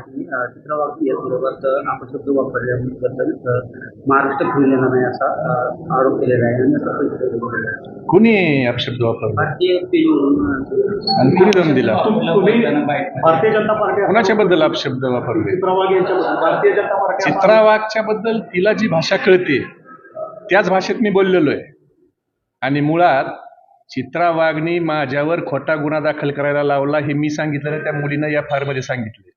आहे अ, चित्रवाग यासंदर्भात अपशब्द वापरल्याबद्दल महाराष्ट्र येणार नाही असा आरोप केलेला आहे आणि असा. कुणी अपशब्द वापरला? भारतीय आणि कुणी दम दिला? भारतीय जनता पार्टी कोणाच्या बद्दल अपशब्द वापरले? चित्रवाग यांच्याबद्दल भारतीय जनता पार्टी चित्रा वाघच्या बद्दल तिला जी भाषा कळते त्याच भाषेत मी बोललेलो आहे. आणि मुळात चित्रा वाघनी माझ्यावर खोटा गुन्हा दाखल करायला लावला हे मी सांगितलं त्या मुलीनं या फारमध्ये सांगितले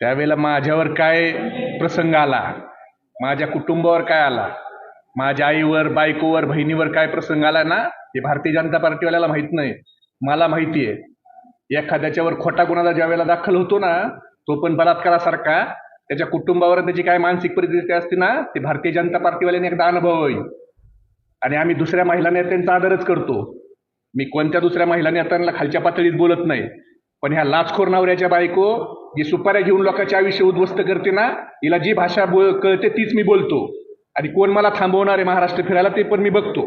त्यावेळेला माझ्यावर काय प्रसंग आला? माझ्या कुटुंबावर काय आला? माझ्या आईवर बायकोवर बहिणीवर काय प्रसंग आला ना? हे भारतीय जनता पार्टीवाल्याला माहीत नाही. मला माहिती आहे. एखाद्याच्यावर खोटा गुन्हा ज्या वेळेला दाखल होतो ना तो पण बलात्कारासारखा. त्याच्या कुटुंबावर त्याची काय मानसिक परिस्थिती असते ना ते भारतीय जनता पार्टीवाल्याने एकदा अनुभव होईल आणि आम्ही दुसऱ्या महिला नेत्यांचा आदरच करतो. मी कोणत्या दुसऱ्या महिला नेत्यांना खालच्या पातळीत बोलत नाही. पण ह्या लाचखोर नवऱ्याच्या बायको जी सुपाऱ्या घेऊन लोकांच्या आयुष्य उद्ध्वस्त करते ना हिला जी भाषा बोल कळते तीच मी बोलतो. आणि कोण मला थांबवणार आहे महाराष्ट्र फिरायला ते पण मी बघतो.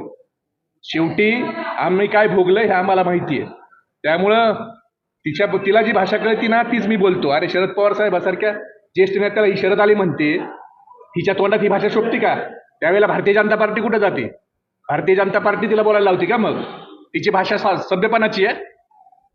शेवटी आम्ही काय भोगलं हे आम्हाला माहिती आहे. त्यामुळं तिच्या तिला जी भाषा कळती ना तीच मी बोलतो. अरे शरद पवार साहेबासारख्या ज्येष्ठ नेत्याला ही शरद आली म्हणते तिच्या तोंडात ही भाषा शोभते का? त्यावेळेला भारतीय जनता पार्टी कुठं जाते? भारतीय जनता पार्टी तिला बोलायला लावते का मग? तिची भाषा सभ्यपणाची आहे.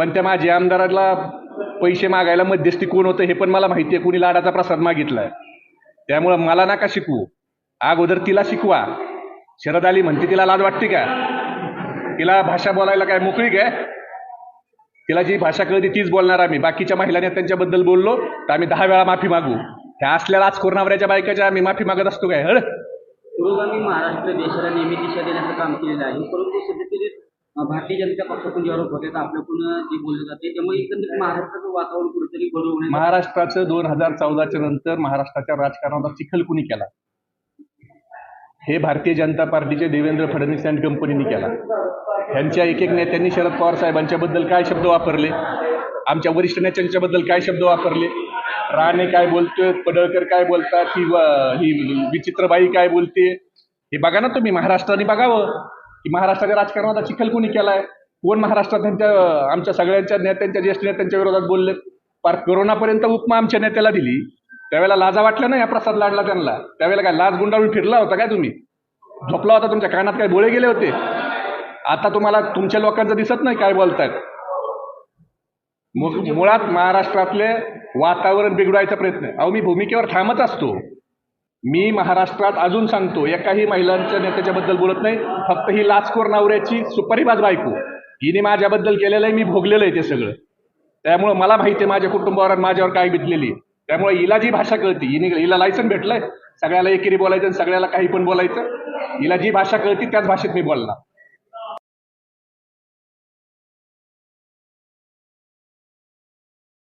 पण त्या माझ्या आमदाराला पैसे मागायला मध्यस्थी कोण होतं हे पण मला माहिती आहे. कुणी लाडाचा प्रसाद मागितलाय. त्यामुळं मला नका शिकवू. अगोदर तिला शिकवा. शरद आली म्हणते तिला लाज वाटते का? तिला भाषा बोलायला काय मोकळी काय तिला जी भाषा कळते तीच बोलणार आम्ही. बाकीच्या महिलांनी त्यांच्याबद्दल बोललो तर आम्ही दहा वेळा माफी मागू. ह्या असलेल्या आज कोरणावऱ्याच्या बायकाच्या आम्ही माफी मागत असतो काय? हळ. महाराष्ट्र देशाला नेहमी दिशा देण्याचं काम केलेलं आहे. परंतु सध्या भारतीय जनता पक्षातून जे आरोप होते आपल्याकडून जे बोलले जाते त्यामुळे एकंदरीत महाराष्ट्राचं वातावरण कुठेतरी बरोबर महाराष्ट्राचं दोन हजार चौदाच्या नंतर महाराष्ट्राच्या राजकारणाचा चिखल कुणी केला. हे भारतीय जनता पार्टीचे देवेंद्र फडणवीस अँड कंपनीने केला. ह्यांच्या एक एक नेत्यांनी शरद पवार साहेबांच्याबद्दल काय शब्द वापरले? आमच्या वरिष्ठ नेत्यांच्याबद्दल काय शब्द वापरले? राणे काय बोलतोय पडळकर काय बोलतात? ही विचित्रबाई काय बोलते? हे बघा ना तुम्ही महाराष्ट्राने बघावं. की महाराष्ट्राच्या राजकारणाचा चिखल कोणी केलाय? कोण महाराष्ट्रात त्यांच्या आमच्या सगळ्यांच्या नेत्यांच्या ज्येष्ठ नेत्यांच्या विरोधात बोलले पार कोरोनापर्यंत उपमा आमच्या नेत्याला दिली. त्यावेळेला लाजा वाटल्या ना या प्रसाद लाडला त्यांना? त्यावेळेला काय लाज गुंडाळून फिरला होता काय तुम्ही? झोपला होता तुमच्या कानात काय बोळे गेले होते? आता तुम्हाला तुमच्या लोकांचं दिसत नाही काय बोलतायत? मुळात महाराष्ट्रातले वातावरण बिघडवायचा प्रयत्न अहो मी भूमिकेवर थांबत असतो. मी महाराष्ट्रात अजून सांगतो एकाही महिलांच्या नेत्याच्या बद्दल बोलत नाही. फक्त ही लाचखोर नवऱ्याची सुपारीबाज बायको. हिने माझ्याबद्दल केलेलं आहे मी भोगलेलं आहे ते सगळं. त्यामुळं मला माहिती आहे माझ्या कुटुंबावर आणि माझ्यावर काय बितलेली त्यामुळे हिला जी भाषा कळती हिने हिला लायसन भेटलंय. सगळ्याला एकेरी बोलायचं आणि सगळ्याला काही पण बोलायचं. हिला जी भाषा कळती त्याच भाषेत मी बोलणार.